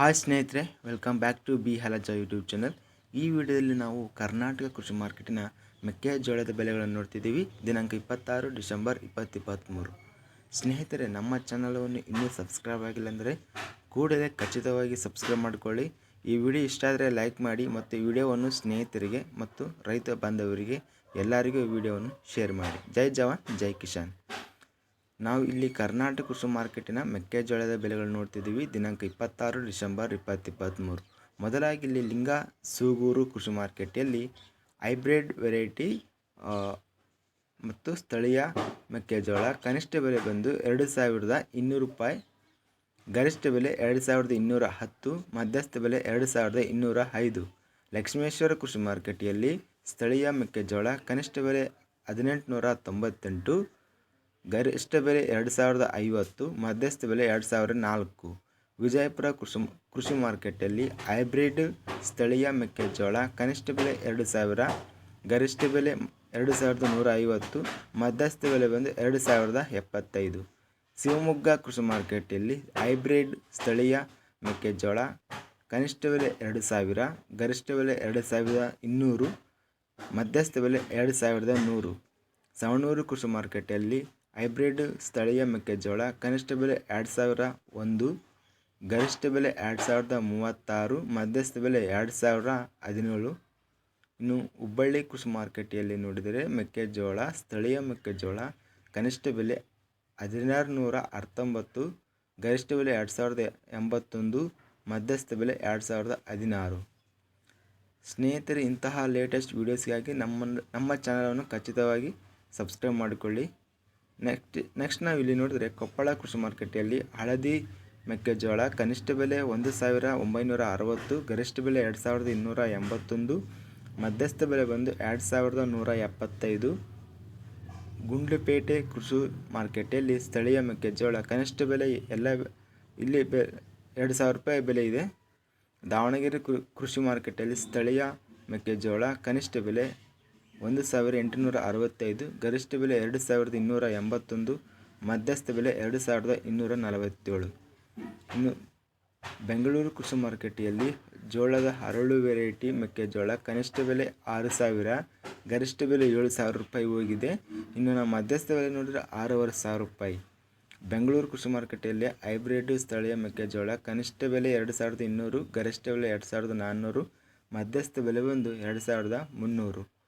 Hi ಸ್ನೇಹಿತರೆ welcome back to B ಹಲಜ YouTube channel ಈ ವಿಡಿಯೋದಲ್ಲಿ ನಾವು ಕರ್ನಾಟಕ ಕೃಷಿ ಮಾರ್ಕೆಟಿನ ಮೆಕ್ಕೆಜೋಳದ ಬೆಲೆಗಳನ್ನು ನೋಡ್ತಿದ್ದೀವಿ. ದಿನಾಂಕ ಇಪ್ಪತ್ತಾರು ಡಿಸೆಂಬರ್ ಇಪ್ಪತ್ತಿಪ್ಪತ್ತ್ಮೂರು ಸ್ನೇಹಿತರೆ, ನಮ್ಮ ಚಾನಲನ್ನು ಇನ್ನೂ ಸಬ್ಸ್ಕ್ರೈಬ್ ಆಗಿಲ್ಲ ಅಂದರೆ ಕೂಡಲೇ ಖಚಿತವಾಗಿ ಸಬ್ಸ್ಕ್ರೈಬ್ ಮಾಡಿಕೊಳ್ಳಿ. ಈ ವಿಡಿಯೋ ಇಷ್ಟ ಆದರೆ ಲೈಕ್ ಮಾಡಿ ಮತ್ತು ವಿಡಿಯೋವನ್ನು ಸ್ನೇಹಿತರಿಗೆ ಮತ್ತು ರೈತ ಬಾಂಧವರಿಗೆ ಎಲ್ಲರಿಗೂ ಈ ವಿಡಿಯೋವನ್ನು ಶೇರ್ ಮಾಡಿ. ಜೈ ಜವಾನ್, ಜೈ ಕಿಶಾನ್ ನಾವು ಇಲ್ಲಿ ಕರ್ನಾಟಕ ಕೃಷಿ ಮಾರ್ಕೆಟಿನ ಮೆಕ್ಕೆಜೋಳದ ಬೆಲೆಗಳು ನೋಡ್ತಿದ್ದೀವಿ. ದಿನಾಂಕ ಇಪ್ಪತ್ತಾರು ಡಿಸೆಂಬರ್ ಇಪ್ಪತ್ತಿಪ್ಪತ್ತ್ಮೂರು ಮೊದಲಾಗಿ ಇಲ್ಲಿ ಲಿಂಗ, ಸೂಗೂರು ಕೃಷಿ ಮಾರ್ಕೆಟಲ್ಲಿ ಹೈಬ್ರಿಡ್ ವೆರೈಟಿ ಮತ್ತು ಸ್ಥಳೀಯ ಮೆಕ್ಕೆಜೋಳ. ಕನಿಷ್ಠ ಬೆಲೆ ಬಂದು ಎರಡು ಸಾವಿರದ ಇನ್ನೂರು ರೂಪಾಯಿ. ಗರಿಷ್ಠ ಬೆಲೆ ಎರಡು ಸಾವಿರದ ಇನ್ನೂರ ಹತ್ತು. ಮಧ್ಯಸ್ಥ ಬೆಲೆ ಎರಡು ಸಾವಿರದ ಇನ್ನೂರ ಐದು. ಲಕ್ಷ್ಮೇಶ್ವರ ಕೃಷಿ ಮಾರ್ಕೆಟಿಯಲ್ಲಿ ಸ್ಥಳೀಯ ಮೆಕ್ಕೆಜೋಳ ಕನಿಷ್ಠ ಬೆಲೆ ಹದಿನೆಂಟುನೂರ ತೊಂಬತ್ತೆಂಟು. ಗರಿಷ್ಠ ಬೆಲೆ ಎರಡು ಸಾವಿರದ ಐವತ್ತು, ಮಧ್ಯಸ್ಥ ಬೆಲೆ ಎರಡು ಸಾವಿರದ ನಾಲ್ಕು. ವಿಜಯಪುರ ಕೃಷಿ ಕೃಷಿ ಮಾರ್ಕೆಟಲ್ಲಿ ಹೈಬ್ರಿಡ್ ಸ್ಥಳೀಯ ಮೆಕ್ಕೆಜೋಳ ಕನಿಷ್ಠ ಬೆಲೆ ಎರಡು ಸಾವಿರ, ಗರಿಷ್ಠ ಬೆಲೆ ಎರಡು ಸಾವಿರದ ನೂರ ಐವತ್ತು, ಮಧ್ಯಸ್ಥ ಬೆಲೆ ಬಂದು ಎರಡು ಸಾವಿರದ ಎಪ್ಪತ್ತೈದು. ಶಿವಮೊಗ್ಗ ಕೃಷಿ ಮಾರ್ಕೆಟಲ್ಲಿ ಹೈಬ್ರಿಡ್ ಸ್ಥಳೀಯ ಮೆಕ್ಕೆಜೋಳ ಕನಿಷ್ಠ ಬೆಲೆ ಎರಡು ಸಾವಿರ, ಗರಿಷ್ಠ ಬೆಲೆ ಎರಡು ಸಾವಿರದ ಇನ್ನೂರು, ಮಧ್ಯಸ್ಥ ಬೆಲೆ ಎರಡು ಸಾವಿರದ ನೂರು. ಸವಣೂರು ಕೃಷಿ ಮಾರ್ಕೆಟಲ್ಲಿ ಹೈಬ್ರಿಡ್ ಸ್ಥಳೀಯ ಮೆಕ್ಕೆಜೋಳ ಕನಿಷ್ಠ ಬೆಲೆ ಎರಡು ಸಾವಿರ ಒಂದು, ಗರಿಷ್ಠ ಬೆಲೆ ಎರಡು ಸಾವಿರದ ಮೂವತ್ತಾರು, ಮಧ್ಯಸ್ಥ ಬೆಲೆ ಎರಡು ಸಾವಿರ ಹದಿನೇಳು. ಇನ್ನು ಹುಬ್ಬಳ್ಳಿ ಕೃಷಿ ಮಾರುಕಟ್ಟೆಯಲ್ಲಿ ನೋಡಿದರೆ ಮೆಕ್ಕೆಜೋಳ, ಸ್ಥಳೀಯ ಮೆಕ್ಕೆಜೋಳ ಕನಿಷ್ಠ ಬೆಲೆ ಹದಿನಾರು ನೂರ ಹತ್ತೊಂಬತ್ತು ಗರಿಷ್ಠ ಬೆಲೆ ಎರಡು ಸಾವಿರದ ಎಂಬತ್ತೊಂದು, ಮಧ್ಯಸ್ಥ ಬೆಲೆ ಎರಡು ಸಾವಿರದ ಹದಿನಾರು. ಸ್ನೇಹಿತರೆ, ಇಂತಹ ಲೇಟೆಸ್ಟ್ ವೀಡಿಯೋಸ್ಗಾಗಿ ನಮ್ಮ ನಮ್ಮ ಚಾನಲನ್ನು ಖಚಿತವಾಗಿ ಸಬ್ಸ್ಕ್ರೈಬ್ ಮಾಡಿಕೊಳ್ಳಿ. ನೆಕ್ಸ್ಟ್ ನೆಕ್ಸ್ಟ್ ನಾವು ಇಲ್ಲಿ ನೋಡಿದರೆ ಕೊಪ್ಪಳ ಕೃಷಿ ಮಾರುಕಟ್ಟೆಯಲ್ಲಿ ಹಳದಿ ಮೆಕ್ಕೆಜೋಳ ಕನಿಷ್ಠ ಬೆಲೆ ಒಂದು ಸಾವಿರ ಒಂಬೈನೂರ ಅರವತ್ತು, ಗರಿಷ್ಠ ಬೆಲೆ ಎರಡು ಸಾವಿರದ ಇನ್ನೂರ ಎಂಬತ್ತೊಂದು, ಮಧ್ಯಸ್ಥ ಬೆಲೆ ಬಂದು ಎರಡು ಸಾವಿರದ ನೂರ ಎಪ್ಪತ್ತೈದು. ಗುಂಡ್ಲುಪೇಟೆ ಕೃಷಿ ಮಾರ್ಕೆಟಲ್ಲಿ ಸ್ಥಳೀಯ ಮೆಕ್ಕೆಜೋಳ ಕನಿಷ್ಠ ಬೆಲೆ ಎಲ್ಲ ಇಲ್ಲಿ ಬೆ, ಎರಡು ಸಾವಿರ ರೂಪಾಯಿ ಬೆಲೆ ಇದೆ. ದಾವಣಗೆರೆ ಕೃಷಿ ಮಾರ್ಕೆಟಲ್ಲಿ ಸ್ಥಳೀಯ ಮೆಕ್ಕೆಜೋಳ ಕನಿಷ್ಠ ಬೆಲೆ ಒಂದು ಸಾವಿರ ಎಂಟುನೂರ ಅರವತ್ತೈದು, ಗರಿಷ್ಠ ಬೆಲೆ ಎರಡು ಸಾವಿರದ ಇನ್ನೂರ ಎಂಬತ್ತೊಂದು, ಮಧ್ಯಸ್ಥ ಬೆಲೆ ಎರಡು ಸಾವಿರದ ಇನ್ನೂರ ನಲವತ್ತೇಳು. ಇನ್ನು ಬೆಂಗಳೂರು ಕೃಷಿ ಮಾರುಕಟ್ಟೆಯಲ್ಲಿ ಜೋಳದ ಹರಳು ವೆರೈಟಿ ಮೆಕ್ಕೆಜೋಳ ಕನಿಷ್ಠ ಬೆಲೆ ಆರು ಸಾವಿರ, ಗರಿಷ್ಠ ಬೆಲೆ ಏಳು ಸಾವಿರ ರೂಪಾಯಿ ಹೋಗಿದೆ. ಇನ್ನು ನಾವು ಮಧ್ಯಸ್ಥ ಬೆಲೆ ನೋಡಿದರೆ ಆರೂವರೆ ಸಾವಿರ ರೂಪಾಯಿ. ಬೆಂಗಳೂರು ಕೃಷಿ ಮಾರುಕಟ್ಟೆಯಲ್ಲಿ ಹೈಬ್ರಿಡ್ ಸ್ಥಳೀಯ ಮೆಕ್ಕೆಜೋಳ ಕನಿಷ್ಠ ಬೆಲೆ ಎರಡು ಸಾವಿರದ ಇನ್ನೂರು, ಗರಿಷ್ಠ ಬೆಲೆ ಎರಡು ಸಾವಿರದ ನಾನ್ನೂರು, ಮಧ್ಯಸ್ಥ ಬೆಲೆ ಬಂದು ಎರಡು ಸಾವಿರದ ಮುನ್ನೂರು.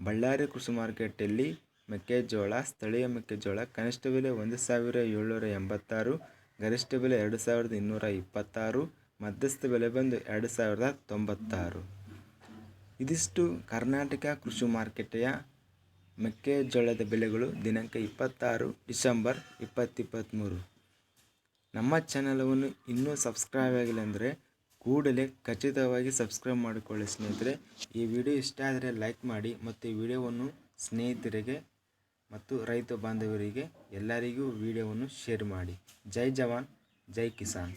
ಬಳ್ಳಾರಿ ಕೃಷಿ ಮಾರ್ಕೆಟಲ್ಲಿ ಮೆಕ್ಕೆಜೋಳ, ಸ್ಥಳೀಯ ಮೆಕ್ಕೆಜೋಳ, ಕನಿಷ್ಠ ಬೆಲೆ ಒಂದು ಸಾವಿರ ಏಳ್ನೂರ ಎಂಬತ್ತಾರು, ಗರಿಷ್ಠ ಬೆಲೆ ಎರಡು ಸಾವಿರದ ಇನ್ನೂರ ಇಪ್ಪತ್ತಾರು, ಮಧ್ಯಸ್ಥ ಬೆಲೆ ಬಂದು ಎರಡು ಸಾವಿರದ ತೊಂಬತ್ತಾರು. ಇದಿಷ್ಟು ಕರ್ನಾಟಕ ಕೃಷಿ ಮಾರ್ಕೆಟೆಯ ಮೆಕ್ಕೆಜೋಳದ ಬೆಲೆಗಳು ದಿನಾಂಕ ಇಪ್ಪತ್ತಾರು, ಡಿಸೆಂಬರ್ ಇಪ್ಪತ್ತಿಪ್ಪತ್ತ್ಮೂರು ನಮ್ಮ ಚಾನಲವನ್ನು ಇನ್ನೂ ಸಬ್ಸ್ಕ್ರೈಬ್ ಆಗಿಲ್ಲ ಅಂದರೆ ಕೂಡಲೇ ಖಚಿತವಾಗಿ ಸಬ್ಸ್ಕ್ರೈಬ್ ಮಾಡಿಕೊಳ್ಳಿ ಸ್ನೇಹಿತರೆ. ಈ ವಿಡಿಯೋ ಇಷ್ಟ ಆದರೆ ಲೈಕ್ ಮಾಡಿ ಮತ್ತು ಈ ವಿಡಿಯೋವನ್ನು ಸ್ನೇಹಿತರಿಗೆ ಮತ್ತು ರೈತ ಬಾಂಧವರಿಗೆ ಎಲ್ಲರಿಗೂ ವಿಡಿಯೋವನ್ನು ಶೇರ್ ಮಾಡಿ. ಜೈ ಜವಾನ್, ಜೈ ಕಿಸಾನ್.